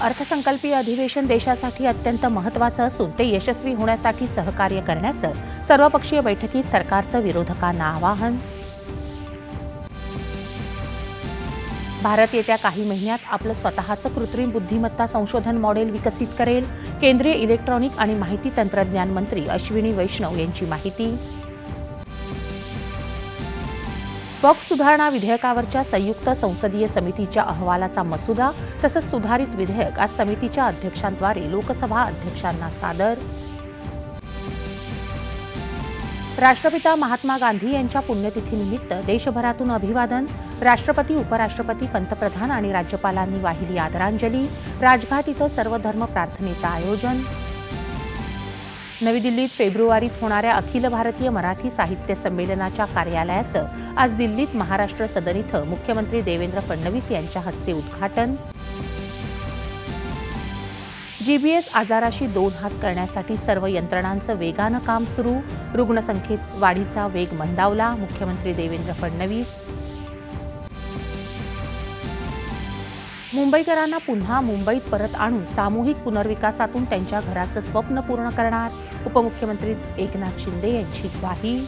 अर्थसंकल्पीय अधिवेशन देशासाठी अत्यंत महत्त्वाचं असून ते यशस्वी होण्यासाठी सहकार्य करण्याचं सर्वपक्षीय बैठकीत सरकारचं विरोधकांना आवाहन. भारत येत्या काही महिन्यात आपलं स्वतःचं कृत्रिम बुद्धिमत्ता संशोधन मॉडेल विकसित करेल. केंद्रीय इलेक्ट्रॉनिक आणि माहिती तंत्रज्ञान मंत्री अश्विनी वैष्णव यांची माहिती. पक्ष सुधारणा विधेयकावरच्या संयुक्त संसदीय समितीच्या अहवालाचा मसुदा तसंच सुधारित विधेयक आज समितीच्या अध्यक्षांद्वारे लोकसभा अध्यक्षांना सादर. राष्ट्रपिता महात्मा गांधी यांच्या पुण्यतिथीनिमित्त देशभरातून अभिवादन राष्ट्रपती उपराष्ट्रपती पंतप्रधान आणि राज्यपालांनी वाहिली आदरांजली. राजघाट इथं सर्वधर्म प्रार्थनेचं आयोजन. नवी दिल्लीत फेब्रुवारीत होणाऱ्या अखिल भारतीय मराठी साहित्य संमेलनाच्या कार्यालयाचं आज दिल्लीत महाराष्ट्र सदन इथं मुख्यमंत्री देवेंद्र फडणवीस यांच्या हस्ते उद्घाटन. जीबीएस आजाराशी दोन हात करण्यासाठी सर्व यंत्रणांचं वेगानं काम सुरू. रुग्णसंख्येत वाढीचा वेग मंदावला मुख्यमंत्री देवेंद्र फडणवीस. मुंबईकरांना पुन्हा मुंबईत परत आणून सामूहिक पुनर्विकासातून त्यांच्या घराचं स्वप्न पूर्ण करणार. उपमुख्यमंत्री एकनाथ शिंदे यांची ग्वाही.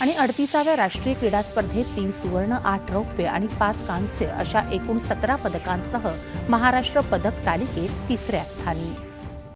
आणि अडतीसाव्या राष्ट्रीय क्रीडा स्पर्धेत तीन सुवर्ण आठ रौप्य आणि पाच कांस्य अशा एकूण सतरा पदकांसह महाराष्ट्र पदक तालिकेत तिसऱ्या स्थानी.